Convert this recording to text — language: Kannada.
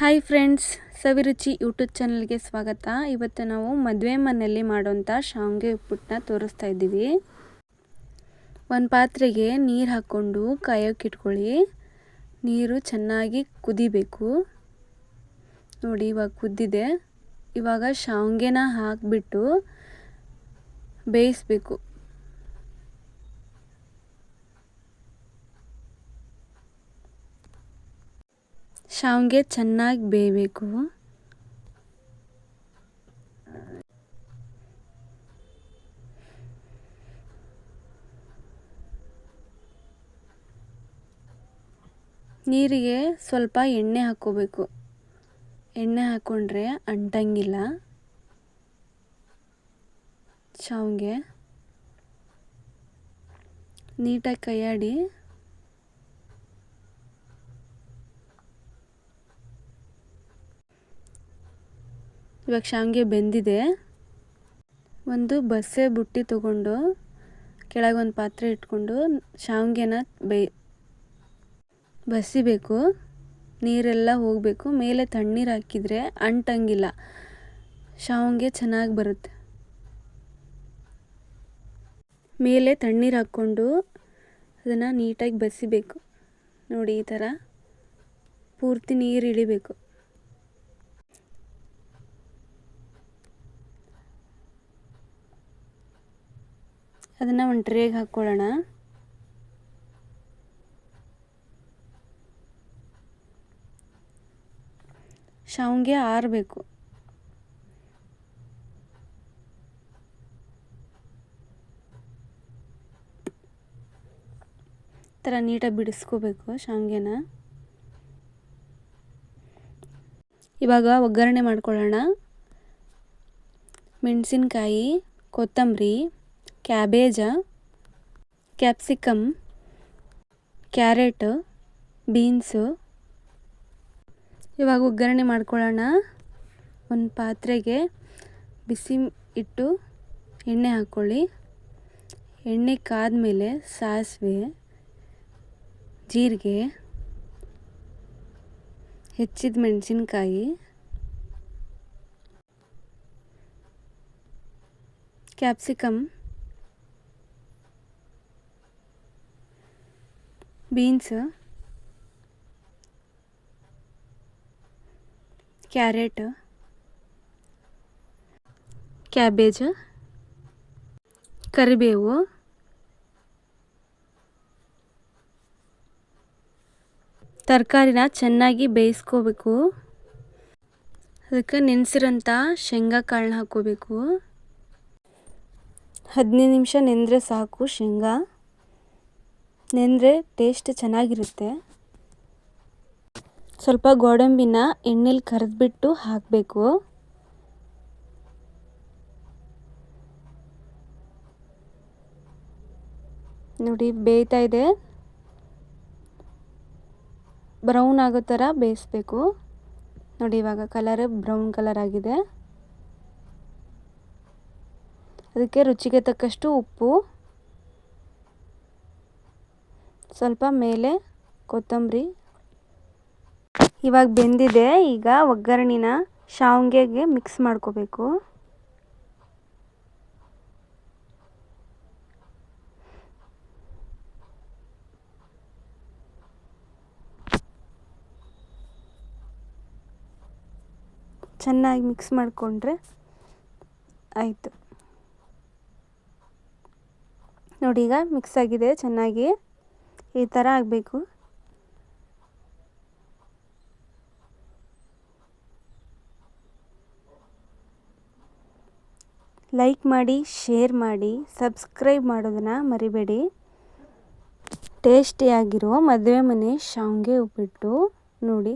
ಹಾಯ್ ಫ್ರೆಂಡ್ಸ್ ಸವಿರುಚಿ ಯೂಟ್ಯೂಬ್ ಚಾನಲ್ಗೆ ಸ್ವಾಗತ. ಇವತ್ತು ನಾವು ಮದುವೆ ಮನೆಯಲ್ಲಿ ಮಾಡುವಂಥ ಶಾವಿಗೆ ಉಪ್ಪುಟ್ಟನ್ನ ತೋರಿಸ್ತಾ ಇದ್ದೀವಿ. ಒಂದು ಪಾತ್ರೆಗೆ ನೀರು ಹಾಕ್ಕೊಂಡು ಕಾಯೋಕೆ ಇಟ್ಕೊಳ್ಳಿ. ನೀರು ಚೆನ್ನಾಗಿ ಕುದಿಬೇಕು. ನೋಡಿ, ಇವಾಗ ಕುದ್ದಿದೆ. ಇವಾಗ ಶಾವಿಗೆನ ಹಾಕಿಬಿಟ್ಟು ಬೇಯಿಸ್ಬೇಕು. ಶಾವಿಗೆ ಚೆನ್ನಾಗಿ ಬೇಯಬೇಕು. ನೀರಿಗೆ ಸ್ವಲ್ಪ ಎಣ್ಣೆ ಹಾಕ್ಕೋಬೇಕು. ಎಣ್ಣೆ ಹಾಕ್ಕೊಂಡ್ರೆ ಅಂಟಂಗಿಲ್ಲ. ಶಾವಿಗೆ ನೀಟಾಗಿ ಕೈಯಾಡಿ ಇವಾಗ ಶಾವಿಗೆ ಬೆಂದಿದೆ. ಒಂದು ಬಸ್ಸೆ ಬುಟ್ಟಿ ತಗೊಂಡು ಕೆಳಗೊಂದು ಪಾತ್ರೆ ಇಟ್ಕೊಂಡು ಶಾವಿಗೆನ ಬೇ, ಬಸಿಬೇಕು. ನೀರೆಲ್ಲ ಹೋಗಬೇಕು. ಮೇಲೆ ತಣ್ಣೀರು ಹಾಕಿದರೆ ಅಂಟಂಗಿಲ್ಲ. ಶಾವಿಗೆ ಚೆನ್ನಾಗಿ ಬರುತ್ತೆ. ಮೇಲೆ ತಣ್ಣೀರು ಹಾಕ್ಕೊಂಡು ಅದನ್ನು ನೀಟಾಗಿ ಬಸಿಬೇಕು. ನೋಡಿ ಈ ಥರ. ಪೂರ್ತಿ ನೀರು ಇಳಿಬೇಕು. ಅದನ್ನು ಒಂದು ಟ್ರೇಗೆ ಹಾಕ್ಕೊಳ್ಳೋಣ ಶಾವಿಗೆ ಆರಬೇಕು. ಥರ ನೀಟಾಗಿ ಬಿಡಿಸ್ಕೋಬೇಕು ಶಾವಿಗೆನ. ಇವಾಗ ಒಗ್ಗರಣೆ ಮಾಡ್ಕೊಳ್ಳೋಣ. ಮೆಣಸಿನ್ಕಾಯಿ, ಕೊತ್ತಂಬರಿ. Cabbage capsicum carrot, beans. ಇವಾಗ ಒಗ್ಗರಣೆ ಮಾಡ್ಕೊಳ್ಳೋಣ. ಒಂದು ಪಾತ್ರೆಗೆ ಬಿಸಿ ಇಟ್ಟು ಎಣ್ಣೆ ಹಾಕ್ಕೊಳ್ಳಿ. ಎಣ್ಣೆ ಕಾದ್ಮೇಲೆ ಸಾಸಿವೆ, ಜೀರಿಗೆ, ಹೆಚ್ಚಿದ ಮೆಣಸಿನ್ಕಾಯಿ ಕ್ಯಾಪ್ಸಿಕಮ್ ಬೀನ್ಸ್, ಕ್ಯಾರೆಟ್, ಕ್ಯಾಬೇಜ್, ಕರಿಬೇವು, ತರಕಾರಿನ ಚೆನ್ನಾಗಿ ಬೇಯಿಸ್ಕೋಬೇಕು. ಅದಕ್ಕೆ ನೆನೆಸಿರೋಂಥ ಶೇಂಗಾ ಕಾಳನ್ನ ಹಾಕ್ಕೋಬೇಕು. ಹದಿನೈದು ನಿಮಿಷ ನೆಂದರೆ ಸಾಕು ಶೇಂಗಾ. ನೆಂದರೆ ಟೇಸ್ಟ್ ಚೆನ್ನಾಗಿರುತ್ತೆ. ಸ್ವಲ್ಪ ಗೋಡಂಬಿನ ಎಣ್ಣೆಲಿ ಕರೆದ್ಬಿಟ್ಟು ಹಾಕಬೇಕು. ನೋಡಿ ಬೇಯ್ತಾ ಇದೆ. ಬ್ರೌನ್ ಆಗೋ ಥರ ಬೇಯಿಸ್ಬೇಕು. ನೋಡಿ ಇವಾಗ ಕಲರ್ ಬ್ರೌನ್ ಕಲರ್ ಆಗಿದೆ. ಅದಕ್ಕೆ ರುಚಿಗೆ ತಕ್ಕಷ್ಟು ಉಪ್ಪು. ಸ್ವಲ್ಪ ಮೇಲೆ ಕೊತ್ತಂಬರಿ. ಇವಾಗ ಬೆಂದಿದೆ, ಈಗ ಒಗ್ಗರಣೆನ ಶಾವಿಗೆಗೆ ಮಿಕ್ಸ್ ಮಾಡ್ಕೋಬೇಕು. ಚೆನ್ನಾಗಿ ಮಿಕ್ಸ್ ಮಾಡಿಕೊಂಡ್ರೆ ಆಯಿತು. ನೋಡಿ ಈಗ ಮಿಕ್ಸ್ ಆಗಿದೆ, ಚೆನ್ನಾಗಿ ಈ ಥರ ಆಗಬೇಕು. ಲೈಕ್ ಮಾಡಿ ಶೇರ್ ಮಾಡಿ ಸಬ್ಸ್ಕ್ರೈಬ್ ಮಾಡೋದನ್ನು ಮರಿಬೇಡಿ. ಟೇಸ್ಟಿಯಾಗಿರೋ ಮದುವೆ ಮನೆ ಶಾವಿಗೆ ಉಪ್ಪಿಟ್ಟು ನೋಡಿ.